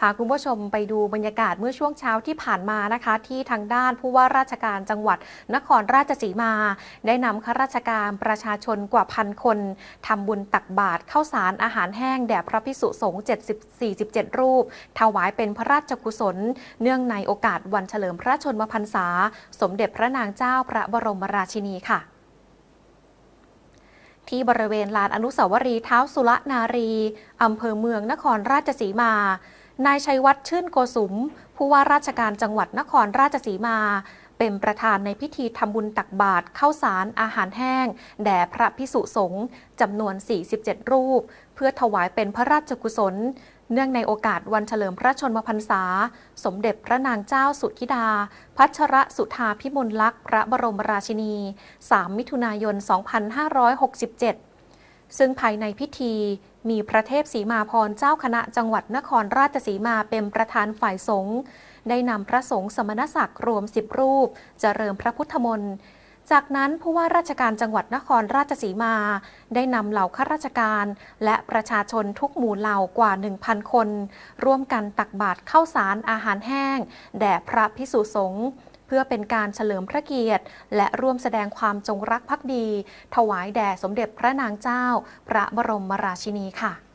พาคุณผู้ชมไปดูบรรยากาศเมื่อช่วงเช้าที่ผ่านมานะคะ ที่ทางด้านผู้ว่าราชการจังหวัดนครราชสีมา ได้นำข้าราชการประชาชนกว่าพันคนทำบุญตักบาตรข้าวสารอาหารแห้งแด่พระพิสุสงฆ์747 รูป ถวายเป็นพระราชกุศล เนื่องในโอกาสวันเฉลิมพระชนมพรรษา สมเด็จพระนางเจ้าพระบรมราชินีค่ะที่บริเวณลานอนุสาวรีย์เท้าสุรนารี อำเภอเมืองนครราชสีมา นายชัยวัฒน์ชื่นโกสุม ผู้ว่าราชการจังหวัดนครราชสีมา เป็นประธานในพิธีทำบุญตักบาตรข้าวสารอาหารแห้ง แด่พระพิสุสงฆ์จำนวน 47 รูป เพื่อถวายเป็นพระราชกุศล เนื่องในโอกาสวันเฉลิมพระชนมพรรษา สมเด็จพระนางเจ้าสุธิดา พัชรสุธาพิมลลักษณ์พระบรมราชินี 3 มิถุนายน 2567 ซึ่งภายในพิธีมีพระเทพสีมาพรเจ้าคณะจังหวัดนครราชสีมาเป็นประธานฝ่ายสงฆ์ได้นำพระสงฆ์สมณศักดิ์รวม10รูป เจริญพระพุทธมนต์จากนั้นผู้ว่าราชการจังหวัดนครราชสีมา ได้นำเหล่าข้าราชการ และประชาชนทุกหมู่เหล่ากว่า 1,000 คน ร่วมกันตักบาตรข้าวสารอาหารแห้ง แด่พระพิสุสงฆ์ พื่อเป็นการเฉลิมพระเกียรติ และร่วมแสดงความจงรักภักดี ถวายแด่สมเด็จพระนางเจ้า พระบรมราชินีค่ะ